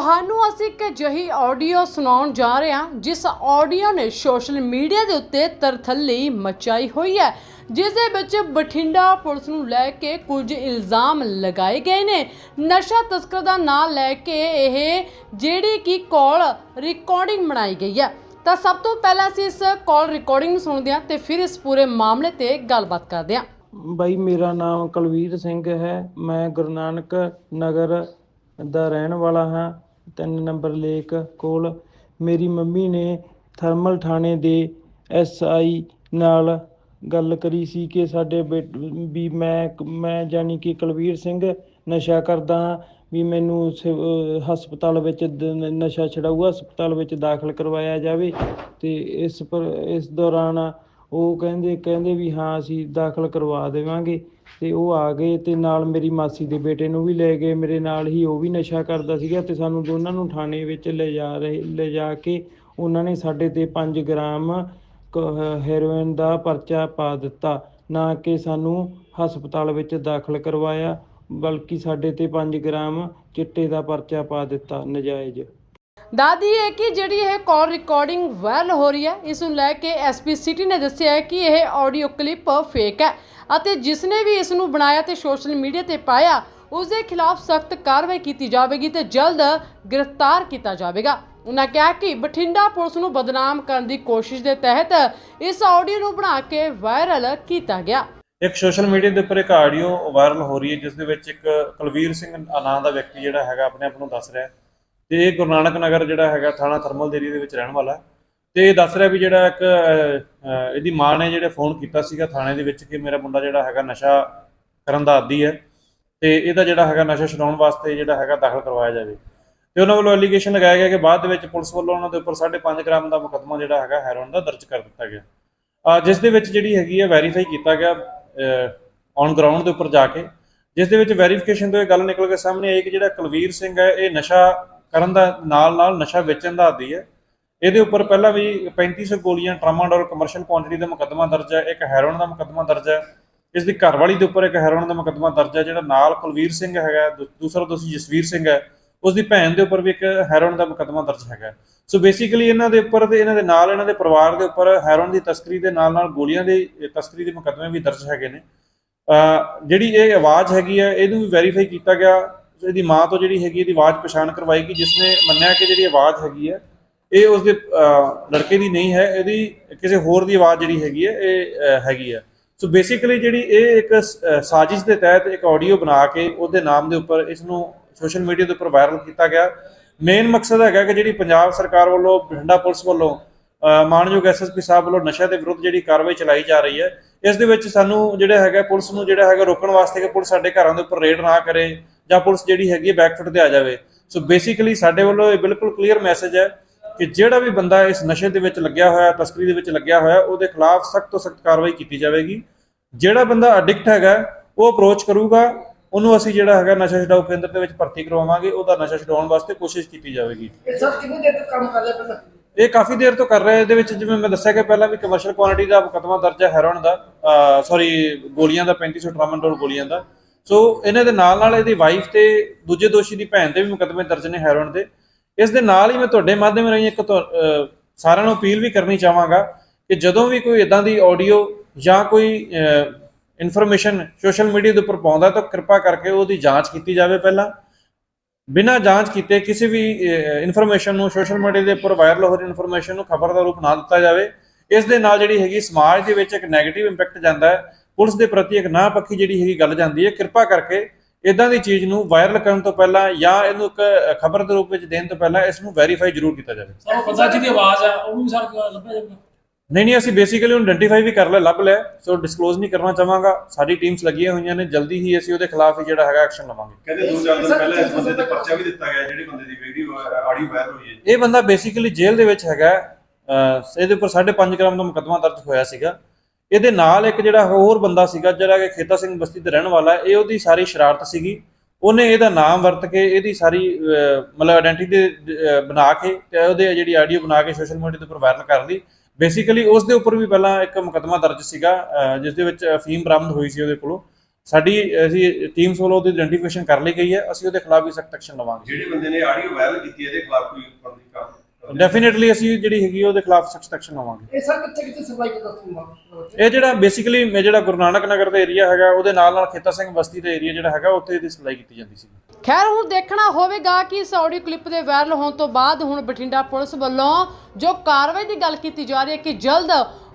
ਤੁਹਾਨੂੰ ਅਸੀਂ ਇੱਕ ਅਜਿਹੀ ਆਡੀਓ ਸੁਣਾਉਣ ਜਾ ਰਹੇ ਹਾਂ, ਜਿਸ ਆਡੀਓ ਨੇ ਸੋਸ਼ਲ ਮੀਡੀਆ ਦੇ ਉੱਤੇ ਤਰਥੱਲੀ ਮਚਾਈ ਹੋਈ ਹੈ, ਜਿਸ ਦੇ ਵਿੱਚ ਬਠਿੰਡਾ ਪੁਲਿਸ ਨੂੰ ਲੈ ਕੇ ਕੁਝ ਇਲਜ਼ਾਮ ਲਗਾਏ ਗਏ ਨੇ। ਨਸ਼ਾ ਤਸਕਰ ਦਾ ਨਾਮ ਲੈ ਕੇ ਇਹ ਜਿਹੜੀ ਕਿ ਕਾਲ ਰਿਕਾਰਡਿੰਗ ਬਣਾਈ ਗਈ ਹੈ। ਤਾਂ ਸਭ ਤੋਂ ਪਹਿਲਾਂ ਅਸੀਂ ਇਸ ਕਾਲ ਰਿਕਾਰਡਿੰਗ ਨੂੰ ਸੁਣਦੇ ਹਾਂ ਤੇ ਫਿਰ ਇਸ ਪੂਰੇ ਮਾਮਲੇ ਤੇ ਗੱਲਬਾਤ ਕਰਦੇ ਹਾਂ। ਬਾਈ, ਮੇਰਾ ਨਾਮ ਕੁਲਵੀਰ ਸਿੰਘ ਹੈ। ਮੈਂ ਗੁਰੂ ਨਾਨਕ ਨਗਰ ਦਾ ਰਹਿਣ ਵਾਲਾ ਹਾਂ। ਤਿੰਨ ਨੰਬਰ ਲੇਕ ਕੋਲ ਮੇਰੀ ਮੰਮੀ ਨੇ ਥਰਮਲ ਥਾਣੇ ਦੇ ਐਸਆਈ ਨਾਲ ਗੱਲ ਕਰੀ ਸੀ ਕਿ ਸਾਡੇ ਬੇਟ, ਵੀ ਮੈਂ ਮੈਂ ਜਾਨੀ ਕਿ ਕੁਲਵੀਰ ਸਿੰਘ ਨਸ਼ਾ ਕਰਦਾ ਹਾਂ, ਵੀ ਮੈਨੂੰ ਸਿਵ- ਹਸਪਤਾਲ ਵਿੱਚ ਦ- ਨਸ਼ਾ ਛਡਾਊ, ਹਸਪਤਾਲ ਵਿੱਚ ਦਾਖਲ ਕਰਵਾਇਆ ਜਾਵੇ। ਤੇ ਇਸ ਪਰ, ਇਸ ਦੌਰਾਨ ਉਹ ਕਹਿੰਦੇ ਕਹਿੰਦੇ ਵੀ ਹਾਂ, ਅਸੀਂ ਦਾਖਲ ਕਰਵਾ ਦੇਵਾਂਗੇ। ਤੇ ਉਹ ਆ ਗਏ ਤੇ ਨਾਲ ਮੇਰੀ ਮਾਸੀ ਦੇ ਬੇਟੇ ਨੂੰ ਵੀ ਲੈ ਗਏ। ਮੇਰੇ ਨਾਲ ਹੀ ਉਹ ਵੀ ਨਸ਼ਾ ਕਰਦਾ ਸੀਗਾ ਤੇ ਸਾਨੂੰ ਦੋਨਾਂ ਨੂੰ ਥਾਣੇ ਵਿੱਚ ਲਿਜਾ ਰਹੇ ਲਿਜਾ ਕੇ ਉਹਨਾਂ ਨੇ ਸਾਡੇ ਤੇ 5 ਗ੍ਰਾਮ ਕ- ਹੈਰੋਇਨ ਦਾ ਪਰਚਾ ਪਾ ਦਿੱਤਾ। ਨਾ ਕਿ ਸਾਨੂੰ ਹਸਪਤਾਲ ਵਿੱਚ ਦਾਖਲ ਕਰਵਾਇਆ, ਬਲਕਿ ਸਾਡੇ ਤੇ 5 ਗ੍ਰਾਮ ਚਿੱਟੇ ਦਾ ਪਰਚਾ ਪਾ ਦਿੱਤਾ ਨਜਾਇਜ਼। ਦਾਦੀ ਹੈ ਕਿ ਜਿਹੜੀ ਇਹ ਕਾਲ ਰਿਕਾਰਡਿੰਗ ਵਾਇਰਲ ਹੋ ਰਹੀ ਹੈ, ਇਸ ਨੂੰ ਲੈ ਕੇ ਐਸਪੀ ਸਿਟੀ ਨੇ ਦੱਸਿਆ ਹੈ ਕਿ ਇਹ ਆਡੀਓ ਕਲਿੱਪ ਫੇਕ ਹੈ ਅਤੇ ਜਿਸ ਨੇ ਵੀ ਇਸ ਨੂੰ ਬਣਾਇਆ ਤੇ ਸੋਸ਼ਲ ਮੀਡੀਆ ਤੇ ਪਾਇਆ ਉਸ ਦੇ ਖਿਲਾਫ ਸਖਤ ਕਾਰਵਾਈ ਕੀਤੀ ਜਾਵੇਗੀ ਤੇ ਜਲਦ ਗ੍ਰਿਫਤਾਰ ਕੀਤਾ ਜਾਵੇਗਾ। ਉਹਨਾਂ ਕਿਹਾ ਕਿ ਬਠਿੰਡਾ ਪੁਲਿਸ ਨੂੰ ਬਦਨਾਮ ਕਰਨ ਦੀ ਕੋਸ਼ਿਸ਼ ਦੇ ਤਹਿਤ ਇਸ ਆਡੀਓ ਨੂੰ ਬਣਾ ਕੇ ਵਾਇਰਲ ਕੀਤਾ ਗਿਆ। ਇੱਕ ਸੋਸ਼ਲ ਮੀਡੀਆ ਦੇ ਉੱਪਰ ਇੱਕ ਆਡੀਓ ਵਾਇਰਲ ਹੋ ਰਹੀ ਹੈ, ਜਿਸ ਦੇ ਵਿੱਚ ਇੱਕ ਕੁਲਵੀਰ ਸਿੰਘ ਨਾਂ ਦਾ ਵਿਅਕਤੀ ਜਿਹੜਾ ਹੈਗਾ ਆਪਣੇ ਆਪ ਨੂੰ ਦੱਸ ਰਿਹਾ ਤੇ ਇਹ ਗੁਰੂ ਨਾਨਕ ਨਗਰ ਜਿਹੜਾ ਹੈਗਾ, ਥਾਣਾ ਥਰਮਲ ਦੇਰੀ ਦੇ ਵਿੱਚ ਰਹਿਣ ਵਾਲਾ ਹੈ। ਤੇ ਇਹ ਦੱਸ ਰਿਹਾ ਵੀ ਜਿਹੜਾ ਇੱਕ ਇਹਦੀ ਮਾਂ ਨੇ ਜਿਹੜੇ ਫੋਨ ਕੀਤਾ ਸੀਗਾ ਥਾਣੇ ਦੇ ਵਿੱਚ ਕਿ ਮੇਰਾ ਮੁੰਡਾ ਜਿਹੜਾ ਹੈਗਾ ਨਸ਼ਾ ਕਰਨ ਦਾ ਆਦੀ ਹੈ ਤੇ ਇਹਦਾ ਜਿਹੜਾ ਹੈਗਾ ਨਸ਼ਾ ਛਡਾਉਣ ਵਾਸਤੇ ਜਿਹੜਾ ਹੈਗਾ ਦਾਖਲ ਕਰਵਾਇਆ ਜਾਵੇ। ਤੇ ਉਹਨਾਂ ਵੱਲੋਂ ਐਲੀਗੇਸ਼ਨ ਲਗਾਇਆ ਗਿਆ ਕਿ ਬਾਅਦ ਦੇ ਵਿੱਚ ਪੁਲਿਸ ਵੱਲੋਂ ਉਹਨਾਂ ਦੇ ਉੱਪਰ 5.5 ਗ੍ਰਾਮ ਦਾ ਮੁਕੱਦਮਾ ਜਿਹੜਾ ਹੈਗਾ ਹੈਰੋਇਨ ਦਾ ਦਰਜ ਕਰ ਦਿੱਤਾ ਗਿਆ। ਜਿਸ ਦੇ ਵਿੱਚ ਜਿਹੜੀ ਹੈਗੀ ਹੈ ਵੈਰੀਫਾਈ ਕੀਤਾ ਗਿਆ ਔਨ ਗਰਾਊਂਡ ਦੇ ਉੱਪਰ ਜਾ ਕੇ। ਜਿਸ ਦੇ ਵਿੱਚ ਵੈਰੀਫਿਕੇਸ਼ਨ ਤੋਂ ਇਹ ਗੱਲ ਨਿਕਲ ਕੇ ਸਾਹਮਣੇ ਆਈ ਕਿ ਜਿਹੜਾ ਕੁਲਵੀਰ ਸਿੰਘ ਹੈ, ਇਹ ਨਸ਼ਾ ਕਰਨ ਦਾ ਨਾਲ ਨਾਲ ਨਸ਼ਾ ਵੇਚਣ ਦਾ ਆਦੀ ਹੈ। ਇਹਦੇ ਉੱਪਰ ਪਹਿਲਾਂ ਵੀ 3500 ਗੋਲੀਆਂ ਟਰਾਮਾਡੋਲ ਕਮਰਸ਼ੀਅਲ ਕੁਆਂਟੀਟੀ ਦਾ ਮੁਕੱਦਮਾ ਦਰਜ ਹੈ, ਇੱਕ ਹੈਰੋਇਨ ਦਾ ਮੁਕੱਦਮਾ ਦਰਜ ਹੈ। ਇਸ ਦੀ ਘਰਵਾਲੀ ਦੇ ਉੱਪਰ ਇੱਕ ਹੈਰੋਇਨ ਦਾ ਮੁਕੱਦਮਾ ਦਰਜ ਹੈ, ਜਿਹੜਾ ਨਾਲ ਕੁਲਵੀਰ ਸਿੰਘ ਹੈਗਾ, ਦੂ- ਦੂਸਰਾ ਦੋਸ਼ੀ ਜਸਵੀਰ ਸਿੰਘ ਹੈ। ਉਸ ਦੀ ਭੈਣ ਦੇ ਉੱਪਰ ਵੀ ਇੱਕ ਹੈਰੋਇਨ ਦਾ ਮੁਕੱਦਮਾ ਦਰਜ ਹੈਗਾ ਸੋ ਬੇਸਿਕਲੀ ਇਹਨਾਂ ਦੇ ਉੱਪਰ ਤੇ ਇਹਨਾਂ ਦੇ ਨਾਲ ਇਹਨਾਂ ਦੇ ਪਰਿਵਾਰ ਦੇ ਉੱਪਰ ਹੈਰੋਇਨ ਦੀ ਤਸਕਰੀ ਦੇ ਨਾਲ ਨਾਲ ਗੋਲੀਆਂ ਦੀ, ਤਸਕਰੀ ਦੇ ਮੁਕੱਦਮੇ ਵੀ ਦਰਜ ਹੈਗੇ ਨੇ। ਜਿਹੜੀ ਇਹ ਆਵਾਜ਼ ਹੈਗੀ ਹੈ, ਇਹਨੂੰ ਵੀ ਵੈਰੀਫਾਈ ਕੀਤਾ ਗਿਆ। ਇਹਦੀ ਮਾਂ ਤੋਂ ਜਿਹੜੀ ਹੈਗੀ ਇਹਦੀ ਆਵਾਜ਼ ਪਛਾਣ ਕਰਵਾਈ ਗਈ ਜਿਸ ਨੇ ਮੰਨਿਆ ਕਿ ਜਿਹੜੀ ਆਵਾਜ਼ ਹੈਗੀ ਹੈ ਇਹ ਉਸਦੇ ਅਹ, ਲੜਕੇ ਦੀ ਨਹੀਂ ਹੈ ਇਹਦੀ ਕਿਸੇ ਹੋਰ ਦੀ ਆਵਾਜ਼ ਜਿਹੜੀ ਹੈਗੀ ਹੈ ਇਹ ਹੈਗੀ ਹੈ। ਸੋ ਬੇਸਿਕਲੀ ਜਿਹੜੀ ਇਹ ਇੱਕ ਸਾਜ਼ਿਸ਼ ਦੇ ਤਹਿਤ ਇੱਕ ਆਡੀਓ ਬਣਾ ਕੇ ਉਹਦੇ ਨਾਮ ਦੇ ਉੱਪਰ ਇਸ ਨੂੰ ਸੋਸ਼ਲ ਮੀਡੀਆ ਦੇ ਉੱਪਰ ਵਾਇਰਲ ਕੀਤਾ ਗਿਆ। ਮੇਨ ਮਕਸਦ ਹੈਗਾ ਕਿ ਜਿਹੜੀ ਪੰਜਾਬ ਸਰਕਾਰ ਵੱਲੋਂ ਬਠਿੰਡਾ ਪੁਲਿਸ ਵੱਲੋਂ ਅਹ, ਮਾਨਯੋਗ ਐਸਐਸਪੀ ਸਾਹਿਬ ਵੱਲੋਂ ਨਸ਼ਾ ਦੇ ਵਿਰੁੱਧ ਜਿਹੜੀ ਕਾਰਵਾਈ ਚਲਾਈ ਜਾ ਰਹੀ ਹੈ ਇਸ ਦੇ ਵਿੱਚ ਸਾਨੂੰ ਜਿਹੜਾ ਹੈਗਾ ਪੁਲਿਸ ਨੂੰ ਜਿਹੜਾ ਹੈਗਾ ਰੋਕਣ ਵਾਸਤੇ ਕਿ ਪੁਲਿਸ ਸਾਡੇ ਘਰਾਂ ਦੇ ਉੱਪਰ ਰੇਡ ਨਾ ਕਰੇ ਜਾਂ ਪੁਲਿਸ ਜਿਹੜੀ ਹੈਗੀ ਬੈਕਫੁੱਟ ਤੇ ਆ ਜਾਵੇ। ਸੋ ਬੇਸਿਕਲੀ ਸਾਡੇ ਵੱਲੋਂ ਇਹ ਬਿਲਕੁਲ ਕਲੀਅਰ ਮੈਸੇਜ ਹੈ ਕਿ ਜਿਹੜਾ ਵੀ ਬੰਦਾ ਇਸ ਨਸ਼ੇ ਦੇ ਵਿੱਚ ਲੱਗਿਆ ਹੋਇਆ, ਤਸਕਰੀ ਦੇ ਵਿੱਚ ਲੱਗਿਆ ਹੋਇਆ, ਉਹਦੇ ਖਿਲਾਫ ਸਖਤ ਤੋਂ ਸਖਤ ਕਾਰਵਾਈ ਕੀਤੀ ਜਾਵੇਗੀ। ਜਿਹੜਾ ਬੰਦਾ ਐਡਿਕਟ ਹੈਗਾ, ਉਹ ਅਪਰੋਚ ਕਰੂਗਾ, ਉਹਨੂੰ ਅਸੀਂ ਜਿਹੜਾ ਹੈਗਾ ਨਸ਼ਾ ਛਡਾਊ ਕੇਂਦਰ ਦੇ ਵਿੱਚ ਭਰਤੀ ਕਰਵਾਵਾਂਗੇ, ਉਹਦਾ ਨਸ਼ਾ ਛਡਾਉਣ ਵਾਸਤੇ ਕੋਸ਼ਿਸ਼ ਕੀਤੀ ਜਾਵੇਗੀ। ਇਹ ਸਭ ਕਿੰਨੀ ਦੇਰ ਤੱਕ ਕੰਮ ਕਰ ਲਿਆ ਪਹਿਲਾਂ ਇਹ ਕਾਫੀ ਦੇਰ ਤੋਂ ਕਰ ਰਹੇ ਇਹਦੇ ਵਿੱਚ ਜਿਵੇਂ ਮੈਂ ਦੱਸਿਆ ਕਿ ਪਹਿਲਾਂ ਵੀ ਕਮਰਸ਼ੀਅਲ ਕੁਆਂਟੀਟੀ ਦਾ ਮੁਕੱਦਮਾ ਦਰਜ ਹੈ ਹੈਰੋਇਨ ਦਾ ਸੌਰੀ ਗੋਲੀਆਂ ਦਾ 3500 ਟਰਾਮਾਡੋਲ ਗੋਲੀਆਂ ਦਾ। ਸੋ ਇਹਨਾਂ ਦੇ ਨਾਲ ਨਾਲ ਇਹਦੀ ਵਾਈਫ ਤੇ ਦੂਜੇ ਦੋਸ਼ੀ ਦੀ ਭੈਣ ਤੇ ਵੀ ਮੁਕੱਦਮੇ ਦਰਜ ਨੇ ਹੈਰੋਨ ਦੇ। ਇਸ ਦੇ ਨਾਲ ਹੀ ਮੈਂ ਤੁਹਾਡੇ ਮਾਧਿਅਮ ਰਾਹੀਂ ਇੱਕ ਤੁਹਾ- ਸਾਰਿਆਂ ਨੂੰ ਅਪੀਲ ਵੀ ਕਰਨੀ ਚਾਹਾਂਗਾ ਕਿ ਜਦੋਂ ਵੀ ਕੋਈ ਇਦਾਂ ਦੀ ਆਡੀਓ ਜਾਂ ਕੋਈ ਇਨਫੋਰਮੇਸ਼ਨ ਸੋਸ਼ਲ ਮੀਡੀਆ ਦੇ ਉੱਪਰ ਪਾਉਂਦਾ ਤਾਂ ਕਿਰਪਾ ਕਰਕੇ ਉਹਦੀ ਜਾਂਚ ਕੀਤੀ ਜਾਵੇ ਪਹਿਲਾਂ। ਬਿਨਾਂ ਜਾਂਚ ਕੀਤੇ ਕਿਸੇ ਵੀ ਇਨਫੋਰਮੇਸ਼ਨ ਨੂੰ ਸੋਸ਼ਲ ਮੀਡੀਆ ਦੇ ਉੱਪਰ ਵਾਇਰਲ ਹੋ ਰਹੀ ਇਨਫੋਰਮੇਸ਼ਨ ਨੂੰ ਖਬਰ ਦਾ ਰੂਪ ਨਾ ਦਿੱਤਾ ਜਾਵੇ, ਇਸ ਦੇ ਨਾਲ ਜਿਹੜੀ ਹੈਗੀ ਸਮਾਜ ਦੇ ਵਿੱਚ ਇੱਕ ਨੈਗੇਟਿਵ ਇੰਪੈਕਟ ਜਾਂਦਾ ਹੈ, ਪੁਲਿਸ ਦੇ ਪ੍ਰਤੀ ਇੱਕ ਨਾ ਪੱਖੀ ਜਿਹੜੀ ਹੈਗੀ ਗੱਲ ਜਾਂਦੀ ਹੈ, ਕਿਰਪਾ ਕਰਕੇ ਇਦਾਂ ਦੀ ਚੀਜ਼ ਨੂੰ ਵਾਇਰਲ ਕਰਨ ਤੋਂ ਪਹਿਲਾਂ ਜਾਂ ਇਹਨੂੰ ਇੱਕ ਖਬਰ ਦੇ ਰੂਪ ਵਿੱਚ ਦੇਣ ਤੋਂ ਪਹਿਲਾਂ ਇਸ ਨੂੰ ਵੈਰੀਫਾਈ ਜ਼ਰੂਰ ਕੀਤਾ ਜਾਵੇ। ਸਰ, ਉਹ ਬੰਦਾ ਜਿਹਦੀ ਆਵਾਜ਼ ਆ ਉਹਨੂੰ ਵੀ ਸਰ, ਲੱਭਿਆ ਜਾਊਗਾ। ਨਹੀਂ ਨਹੀਂ ਅਸੀਂ ਬੇਸਿਕਲੀ ਉਹਨੂੰ ਆਇਡੈਂਟੀਫਾਈ ਵੀ ਕਰ ਲਿਆ ਲੱਭ ਲਿਆ ਸੋ ਡਿਸਕਲੋਜ਼ ਨਹੀਂ ਕਰਨਾ ਚਾਹਾਂਗਾ। ਸਾਡੀ ਟੀਮਸ ਲੱਗੀਆਂ ਹੋਈਆਂ ਨੇ ਜਲਦੀ ਹੀ ਅਸੀਂ ਉਹਦੇ ਖਿਲਾਫ ਜਿਹੜਾ ਹੈਗਾ ਐਕਸ਼ਨ ਲਵਾਂਗੇ। ਕਹਿੰਦੇ ਦੋ ਚਾਰ ਦਿਨ ਪਹਿਲਾਂ ਇਸ ਬੰਦੇ ਤੇ ਪਰਚਾ ਵੀ ਦਿੱਤਾ ਗਿਆ ਜਿਹੜੇ ਬੰਦੇ ਦੀ ਵੀਡੀਓ ਆਡੀਓ ਵਾਇਰਲ ਹੋਈ ਹੈ ਇਹ ਬੰਦਾ ਬੇਸਿਕਲੀ ਜੇਲ੍ਹ ਦੇ ਵਿੱਚ ਹੈਗਾ ਇਹਦੇ ਉੱਪਰ 5.5 ਗ੍ਰਾਮ ਦਾ ਮੁਕੱਦਮਾ ਦਰਜ ਹੋਇਆ ਸੀਗਾ। ਇਹਦੇ ਨਾਲ ਇੱਕ ਜਿਹੜਾ ਹੋਰ ਬੰਦਾ ਸੀਗਾ ਜਿਹੜਾ ਕਿ ਖੇਤਾ ਸਿੰਘ ਬਸਤੀ ਤੇ ਰਹਿਣ ਵਾਲਾ ਹੈ, ਇਹ ਉਹਦੀ ਸਾਰੀ ਸ਼ਰਾਰਤ ਸੀਗੀ। ਉਹਨੇ ਇਹਦਾ ਨਾਮ ਵਰਤ ਕੇ ਇਹਦੀ ਸਾਰੀ ਮਤਲਬ ਆਇਡੈਂਟੀ ਬਣਾ ਕੇ ਤੇ ਉਹਦੇ ਜਿਹੜੀ ਆਡੀਓ ਬਣਾ ਕੇ ਸੋਸ਼ਲ ਮੀਡੀਆ ਦੇ ਉੱਪਰ ਵਾਇਰਲ ਕਰ ਲਈ। ਬੇਸਿਕਲੀ ਉਸ ਦੇ ਉੱਪਰ ਵੀ ਪਹਿਲਾਂ ਇੱਕ ਮੁਕੱਦਮਾ ਦਰਜ ਸੀਗਾ ਅਹ, ਜਿਸ ਦੇ ਵਿੱਚ ਅਫੀਮ ਬਰਾਮਦ ਹੋਈ ਸੀ ਉਹਦੇ ਕੋਲੋਂ। ਸਾਡੀ ਅਸੀਂ ਟੀਮਸ ਵੱਲੋਂ ਉਹਦੀ ਆਇਡੈਂਟੀਫਿਕੇਸ਼ਨ ਕਰ ਲਈ ਗਈ ਹੈ ਅਸੀਂ ਉਹਦੇ ਖਿਲਾਫ ਵੀ ਸਖਤ ਐਕਸ਼ਨ ਲਵਾਂਗੇ। ਜਿਹੜੇ ਬੰਦੇ ਨੇ ਆਡੀਓ ਵਾਇਰਲ ਕੀਤੀ ਇਹਦੇ ਖਿਲਾਫ ਕੋਈ ਕਾਰਵਾਈ ਡੈਫੀਨਿਟਲੀ ਅਸੀਂ ਜਿਹੜੀ ਹੈਗੀ ਉਹਦੇ ਖਿਲਾਫ ਸਖਤ ਐਕਸ਼ਨ ਲਵਾਂਗੇ। ਇਹ ਸਰ ਕਿੱਥੇ ਕਿੱਥੇ ਸਪਲਾਈ ਕਰਦਾ ਸੀ ਇਹ ਜਿਹੜਾ ਬੇਸਿਕਲੀ ਜਿਹੜਾ ਗੁਰੂ ਨਾਨਕ ਨਗਰ ਦਾ ਏਰੀਆ ਹੈਗਾ ਉਹਦੇ ਨਾਲ ਨਾਲ ਖੇਤਾ ਸਿੰਘ ਬਸਤੀ ਦਾ ਏਰੀਆ ਜਿਹੜਾ ਹੈਗਾ ਉੱਥੇ ਇਹਦੀ ਸਪਲਾਈ ਕੀਤੀ ਜਾਂਦੀ ਸੀ। ਖੈਰ ਹੁਣ ਦੇਖਣਾ ਹੋਵੇਗਾ ਕਿ ਇਸ ਆਡੀਓ ਕਲਿੱਪ ਦੇ ਵਾਇਰਲ ਹੋਣ ਤੋਂ ਬਾਅਦ ਹੁਣ ਬਠਿੰਡਾ ਪੁਲਿਸ ਵੱਲੋਂ ਜੋ ਕਾਰਵਾਈ ਦੀ ਗੱਲ ਕੀਤੀ ਜਾ ਰਹੀ ਹੈ ਕਿ ਜਲਦ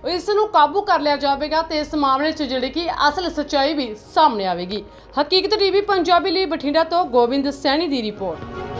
ਇਸ ਨੂੰ ਕਾਬੂ ਕਰ ਲਿਆ ਜਾਵੇਗਾ ਤੇ ਇਸ ਮਾਮਲੇ 'ਚ ਜਿਹੜੀ ਕਿ ਅਸਲ ਸੱਚਾਈ ਵੀ ਸਾਹਮਣੇ ਆਵੇਗੀ। ਹਕੀਕਤ ਟੀਵੀ ਪੰਜਾਬੀ ਲਈ ਬਠਿੰਡਾ ਤੋਂ ਗੋਬਿੰਦ ਸੈਣੀ ਦੀ ਰਿਪੋਰਟ।